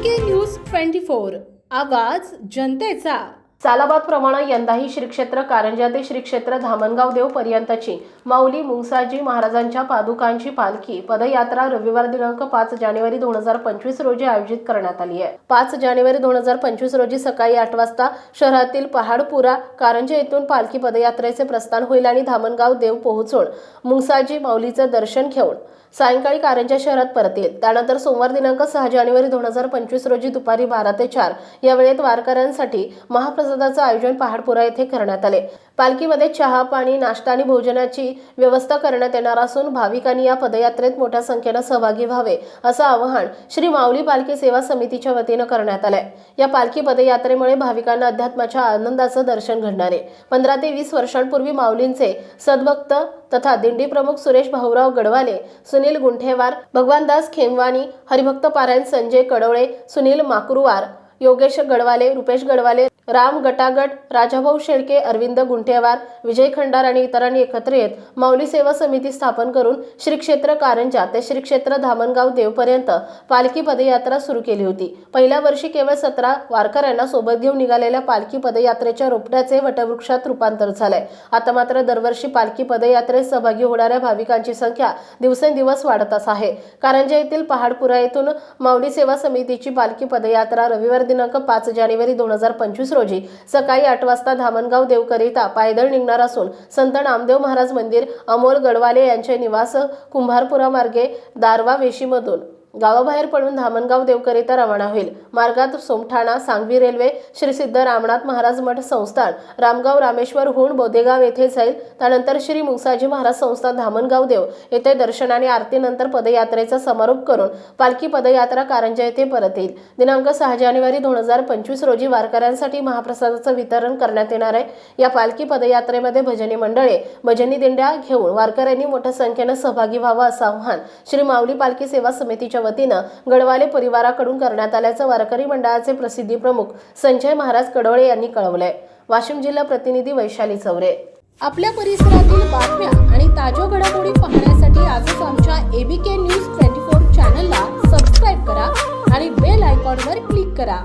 के news twenty four. आवाज जनतेचा. सालाबाद प्रमाणे यंदाही श्रीक्षेत्र कारंजा ते श्रीक्षेत्र धामणगाव देव पर्यंतची माऊली मुंगसाजी महाराजांच्या पादुकांची पालखी पदयात्रा रविवार दिनांक पाच जानेवारी दोन हजार पंचवीस रोजी आयोजित करण्यात आली आहे. पाच जानेवारी दोन हजार पंचवीस रोजी सकाळी आठ वाजता शहरातील पहाडपुरा कारंजा येथून पालखी पदयात्रेचे प्रस्थान होईल आणि धामणगाव देव पोहोचून मुंगसाजी माऊलीचं दर्शन घेऊन सायंकाळी कारंजा शहरात परतील त्यानंतर सोमवार दिनांक सहा जानेवारी दोन हजार पंचवीस रोजी दुपारी बारा ते चार या वेळेत वारकऱ्यांसाठी महाप्रसादाचं आयोजन पहाडपुरा येथे करण्यात आले. पालखीमध्ये चहा पाणी नाश्ता आणि भोजनाची व्यवस्था करण्यात येणार असून भाविकांनी या पदयात्रेत मोठ्या संख्येनं सहभागी व्हावे असं आवाहन श्री माऊली पालखी सेवा समितीच्या वतीनं करण्यात आलंय. या पालखी पदयात्रेमुळे भाविकांना अध्यात्माच्या आनंदाचं दर्शन घडणार आहे. पंधरा ते वीस वर्षांपूर्वी माऊलींचे सद्भक्त तथा दिंडी प्रमुख सुरेश भाऊराव गडवाले सुनील गुंठेवार भगवानदास खेमवानी हरिभक्त पारायण संजय कडवळे सुनील माकुरवार योगेश गडवाले रुपेश गडवाले राम गटागट राजाभाऊ शेळके अरविंद गुंठेवार विजय खंडार आणि इतरांनी एकत्र येत माऊली सेवा समिती स्थापन करून श्री क्षेत्र कारंजा ते श्री क्षेत्र धामणगाव देवपर्यंत पालखी पदयात्रा सुरू केली होती. पहिल्या वर्षी केवळ सतरा वारकऱ्यांना सोबत घेऊन निघालेल्या पालखी पदयात्रेच्या रोपट्याचे वटवृक्षात रूपांतर झालंय. आता मात्र दरवर्षी पालखी पदयात्रेत सहभागी होणाऱ्या भाविकांची संख्या दिवसेंदिवस वाढतच आहे. कारंजा येथील पहाडपुरा येथून माऊली सेवा समितीची पालखी पदयात्रा रविवार दिनांक पाच जानेवारी दोन हजार पंचवीस रोजी सकाळी आठ वाजता धामणगाव देवकरिता पायदळ निघणार असून संत नामदेव महाराज मंदिर अमोल गडवाले यांचे निवास कुंभारपुरा मार्गे दारवा वेशीमधून. गावाबाहेर पडून धामणगाव देवकरिता रवाना होईल. मार्गात सोमठाणा सांगवी रेल्वे श्री सिद्ध रामनाथ महाराज मठ संस्थान रामगाव रामेश्वर हुण बोदेगाव येथे जाईल. त्यानंतर श्री मुसाजी महाराज संस्थान धामणगाव देव येथे दर्शन आणि आरतीनंतर पदयात्रेचा समारोप करून पालखी पदयात्रा कारंजा येथे परत येईल. दिनांक सहा जानेवारी दोन हजार पंचवीस रोजी वारकऱ्यांसाठी महाप्रसादाचं वितरण करण्यात येणार आहे. या पालखी पदयात्रेमध्ये भजनी मंडळे भजनी दिंड्या घेऊन वारकऱ्यांनी मोठ्या संख्येनं सहभागी व्हावं असं आव्हान श्री माऊली पालखी सेवा समितीच्या वतीनं गडवाले परिवाराकडून करण्यात आल्याचं वारकरी मंडळाचे प्रसिद्धी प्रमुख संजय महाराज कडवळे यांनी कळवलंय. वाशिम जिल्हा प्रतिनिधी वैशाली चौरे. आपल्या परिसरातील बातम्या आणि ताज्या घडामोडी पाहण्यासाठी आजच आमच्या एबीके न्यूज ट्वेंटी फोर चॅनलला सबस्क्राईब करा आणि बेल आयकॉनवर क्लिक करा.